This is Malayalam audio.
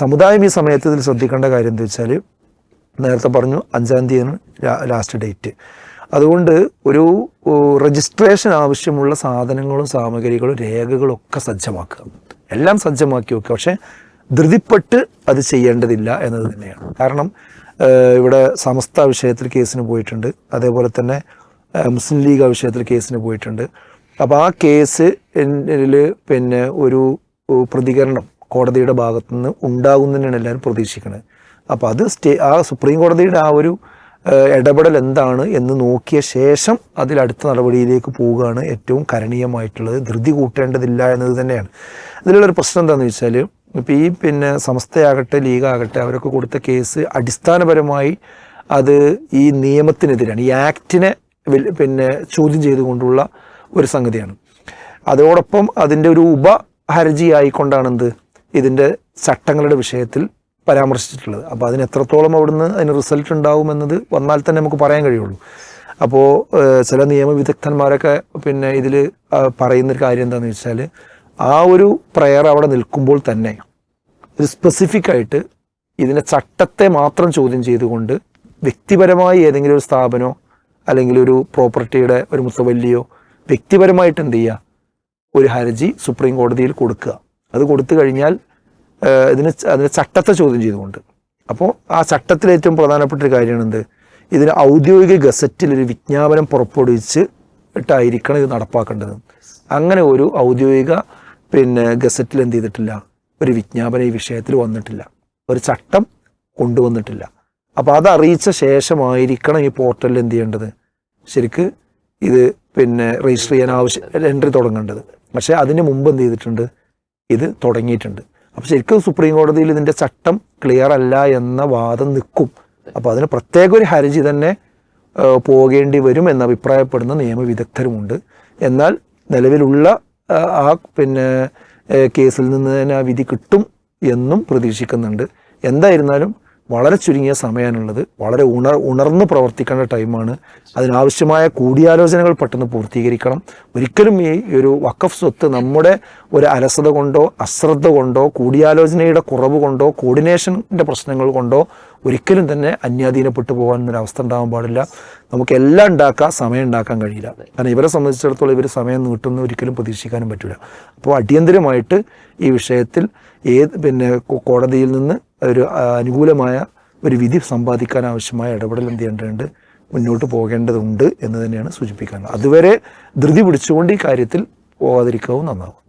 സമുദായം ഈ സമയത്ത് ഇതിൽ ശ്രദ്ധിക്കേണ്ട കാര്യം എന്താ വെച്ചാൽ നേരത്തെ പറഞ്ഞു അഞ്ചാം തീയതിയാണ് ലാസ്റ്റ് ഡേറ്റ് അതുകൊണ്ട് ഒരു രജിസ്ട്രേഷൻ ആവശ്യമുള്ള സാധനങ്ങളും സാമഗ്രികളും രേഖകളും ഒക്കെ സജ്ജമാക്കുക. എല്ലാം സജ്ജമാക്കി വെക്കുക. പക്ഷേ ധൃതിപ്പെട്ട് അത് ചെയ്യേണ്ടതില്ല എന്നത് തന്നെയാണ്. കാരണം ഇവിടെ സമസ്ത വിഷയത്തിൽ കേസിന് പോയിട്ടുണ്ട്. അതേപോലെ തന്നെ മുസ്ലിം ലീഗ് വിഷയത്തിൽ കേസിന് പോയിട്ടുണ്ട്. അപ്പോൾ ആ കേസ് പിന്നെ ഒരു പ്രതികരണം കോടതിയുടെ ഭാഗത്തുനിന്ന് ഉണ്ടാകുന്നതിനാണ് എല്ലാവരും പ്രതീക്ഷിക്കുന്നത്. അപ്പോൾ അത് സ്റ്റേ ആ സുപ്രീം കോടതിയുടെ ആ ഒരു ഇടപെടൽ എന്താണ് എന്ന് നോക്കിയ ശേഷം അതിൽ അടുത്ത നടപടിയിലേക്ക് പോവുകയാണ് ഏറ്റവും കരണീയമായിട്ടുള്ളത്. ധൃതി കൂട്ടേണ്ടതില്ല എന്നത് തന്നെയാണ്. ഇതിലുള്ളൊരു പ്രശ്നം എന്താണെന്ന് വെച്ചാൽ ഇപ്പോൾ ഈ പിന്നെ സംസ്ഥയാകട്ടെ ലീഗാകട്ടെ അവരൊക്കെ കൊടുത്ത കേസ് അടിസ്ഥാനപരമായി അത് ഈ നിയമത്തിനെതിരാണ് ഈ ആക്റ്റിനെ പിന്നെ ചോദ്യം ചെയ്തുകൊണ്ടുള്ള ഒരു സംഗതിയാണ്. അതോടൊപ്പം അതിന്റെ ഒരു ആയിക്കൊണ്ടാണ് എന്ത് ഇതിന്റെ ചട്ടങ്ങളുടെ വിഷയത്തിൽ പരാമർശിച്ചിട്ടുള്ളത്. അപ്പോൾ അതിന് എത്രത്തോളം അവിടുന്ന് അതിന് റിസൾട്ട് ഉണ്ടാവുമെന്നത് വന്നാൽ തന്നെ നമുക്ക് പറയാൻ കഴിയുള്ളൂ. അപ്പോൾ ചില നിയമവിദഗ്ധന്മാരൊക്കെ പിന്നെ ഇതിൽ പറയുന്നൊരു കാര്യം എന്താണെന്ന് വെച്ചാൽ ആ ഒരു പ്രയർ അവിടെ നിൽക്കുമ്പോൾ തന്നെ ഒരു സ്പെസിഫിക് ആയിട്ട് ഇതിനെ ചട്ടത്തെ മാത്രം ചോദ്യം ചെയ്തുകൊണ്ട് വ്യക്തിപരമായി ഏതെങ്കിലും ഒരു സ്ഥാപനമോ അല്ലെങ്കിൽ ഒരു പ്രോപ്പർട്ടിയുടെ ഒരു മുത്തവല്ലിയോ വ്യക്തിപരമായിട്ട് എന്ത് ചെയ്യുക? ഒരു ഹർജി സുപ്രീം കോടതിയിൽ കൊടുക്കുക. അത് കൊടുത്തു കഴിഞ്ഞാൽ ഇതിന് അതിന് ചട്ടത്തെ ചോദ്യം ചെയ്തുകൊണ്ട്. അപ്പോൾ ആ ചട്ടത്തിൽ ഏറ്റവും പ്രധാനപ്പെട്ട ഒരു കാര്യമാണ് എന്ത് ഇതിന് ഔദ്യോഗിക ഗസറ്റിൽ ഒരു വിജ്ഞാപനം പുറപ്പെടുവിച്ച് ഇട്ടായിരിക്കണം ഇത് നടപ്പാക്കേണ്ടത്. അങ്ങനെ ഒരു ഔദ്യോഗിക പിന്നെ ഗസറ്റിൽ എന്ത് ചെയ്തിട്ടില്ല? ഒരു വിജ്ഞാപനം ഈ വിഷയത്തിൽ വന്നിട്ടില്ല. ഒരു ചട്ടം കൊണ്ടുവന്നിട്ടില്ല. അപ്പോൾ അത് അറിയിച്ച ശേഷമായിരിക്കണം ഈ പോർട്ടലിൽ എന്ത് ചെയ്യേണ്ടത്? ശരിക്ക് ഇത് പിന്നെ രജിസ്റ്റർ ചെയ്യാൻ ആവശ്യം എൻട്രി തുടങ്ങേണ്ടത്. പക്ഷേ അതിന് മുമ്പ് എന്ത് ചെയ്തിട്ടുണ്ട്? ഇത് തുടങ്ങിയിട്ടുണ്ട്. അപ്പോൾ ശരിക്കും സുപ്രീം കോടതിയിൽ ഇതിന്റെ ചട്ടം ക്ലിയർ അല്ല എന്ന വാദം നിൽക്കും. അപ്പോൾ അതിന് പ്രത്യേക ഒരു ഹർജി തന്നെ പോകേണ്ടി വരും എന്ന് അഭിപ്രായപ്പെടുന്ന നിയമവിദഗ്ധരുമുണ്ട് എന്നാൽ നിലവിലുള്ള ആ പിന്നെ കേസിൽ നിന്ന് തന്നെ ആ വിധി കിട്ടും എന്നും പ്രതീക്ഷിക്കുന്നുണ്ട്. എന്തായിരുന്നാലും വളരെ ചുരുങ്ങിയ സമയമാണുള്ളത്. വളരെ ഉണർ ഉണർന്ന് പ്രവർത്തിക്കേണ്ട ടൈമാണ്. അതിനാവശ്യമായ കൂടിയാലോചനകൾ പെട്ടെന്ന് പൂർത്തീകരിക്കണം. ഒരിക്കലും ഈ ഒരു വക്കഫ് സ്വത്ത് നമ്മുടെ ഒരു അലസത കൊണ്ടോ അശ്രദ്ധ കൊണ്ടോ കൂടിയാലോചനയുടെ കുറവ് കൊണ്ടോ കോർഡിനേഷന്റെ പ്രശ്നങ്ങൾ കൊണ്ടോ ഒരിക്കലും തന്നെ അന്യാധീനപ്പെട്ടു പോകാനൊരു അവസ്ഥ ഉണ്ടാകാൻ പാടില്ല. നമുക്ക് എല്ലാം ഉണ്ടാക്കാം സമയം ഉണ്ടാക്കാൻ കഴിയില്ല. കാരണം ഇവരെ സംബന്ധിച്ചിടത്തോളം ഇവർ സമയം നീട്ടുന്ന ഒരിക്കലും പ്രതീക്ഷിക്കാനും പറ്റില്ല അപ്പോൾ അടിയന്തരമായിട്ട് ഈ വിഷയത്തിൽ ഏത് പിന്നെ കോടതിയിൽ നിന്ന് ഒരു അനുകൂലമായ ഒരു വിധി സമ്പാദിക്കാൻ ആവശ്യമായ ഇടപെടൽ എന്ത് ചെയ്യേണ്ടതുണ്ട്? മുന്നോട്ട് പോകേണ്ടതുണ്ട് എന്ന് തന്നെയാണ് സൂചിപ്പിക്കുന്നത് അതുവരെ ധൃതി പിടിച്ചുകൊണ്ട് ഈ കാര്യത്തിൽ പോകാതിരിക്കാവും നന്നാവും.